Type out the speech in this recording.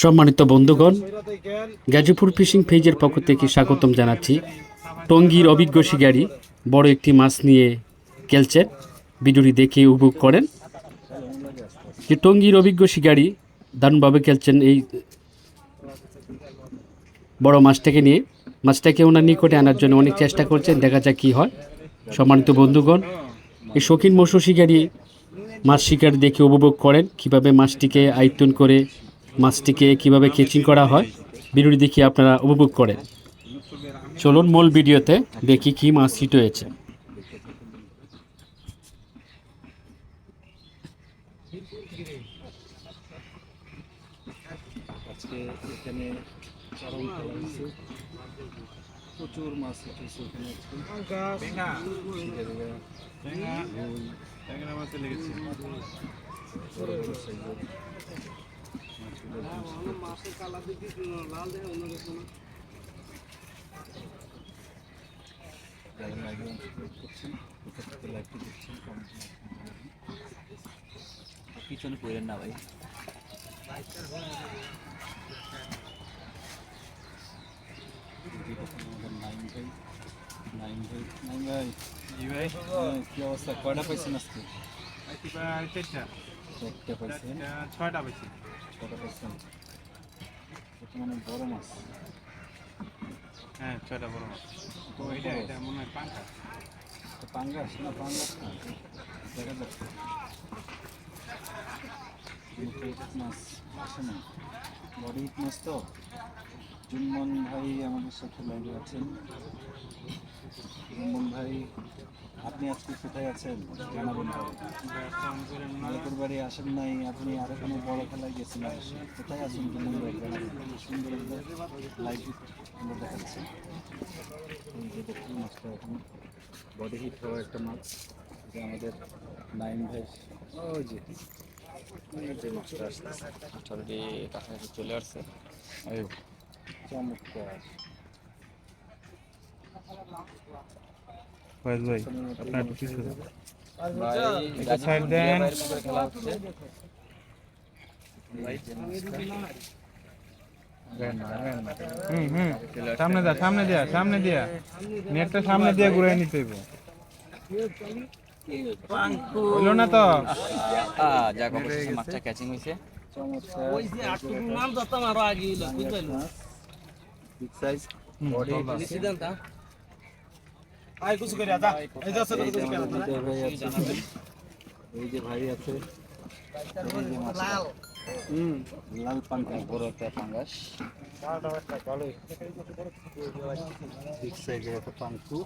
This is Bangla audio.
সম্মানিত বন্ধুগণ, গাজীপুর ফিশিং পেজের পক্ষ থেকে স্বাগতম জানাচ্ছি। টঙ্গীর অভিজ্ঞ শিকারী বড় একটি মাছ নিয়ে খেলছেন। ভিডিওটি দেখে উপভোগ করেন। যে টঙ্গীর অভিজ্ঞ শিকারি দারুণভাবে খেলছেন এই বড় মাছটাকে নিয়ে। মাছটাকে ওনার নিকটে আনার জন্য অনেক চেষ্টা করছেন, দেখা যাক কী হয়। সম্মানিত বন্ধুগণ, এই শৌখিন মৎস্য শিকারী মাছ শিকার দেখে উপভোগ করেন, কীভাবে মাছটিকে আয়ত্তন করে মাছটিকে কীভাবে কেচিং করা হয় ভিডিওটি দেখি আপনারা উপভোগ করেন। চলুন মূল ভিডিওতে দেখি কি মাছ হিট হয়েছে আজকে এখানে চারণ প্রচুর মাছ উঠেছে এখানে। ঝিঙা, পিছনে পড়েন না ভাই আমাদের নাইন ভাই নাইন ভাই নাইন ভাই জি ভাই কি অবস্থা কয়টা পাইছেন আজকে একটা পাইছেন ছয়টা বেশি ছটা মানে বড় মাছ। হ্যাঁ ছয়টা বড় মাছ। তো এটা এটা মনে হয় পাঙ্কা এটা পাঙ্গাস না পাঙ্গাস না দেখা যাচ্ছে মাছ আসে না। বড় ইট মাছ তো। জুম্মন ভাই আমাদের সাথে লাইভে আছেন। জুম্মন ভাই আপনি আজকে কোথায় আছেন? জানাবেন মালিকের বাড়ি আসেন নাই আপনি আরও কোনো বড় খেলায় গেছেন কোথায় আছেন সুন্দর লাইভ আমরা দেখাচ্ছি। মাছটা এখন বডি হিট হওয়া একটা মাছ যে আমাদের নাইন ভাই। ওই যে মাছটা আসতেছে। অলরেডি কাছাকাছি চলে আসছে। চমৎকার। ফয়েজ ভাই আপনার একটু পিছু দেন। হুম হুম। সামনে দা সামনে দিয়া সামনে দিয়া। নেটটা সামনে দিয়ে ঘুরে নিতে হইব। হইল না তো? আহ, যাক মাছটা ক্যাচিং হয়েছে চমৎকার বিগ সাইজ বডি এই যে ভাই আছে এই যে ভাই আছে। লাল হুম। লাল পাঙ্গাস বড় একটা পাঙ্গাস। বিগ সাইজের একটা পাঙ্কু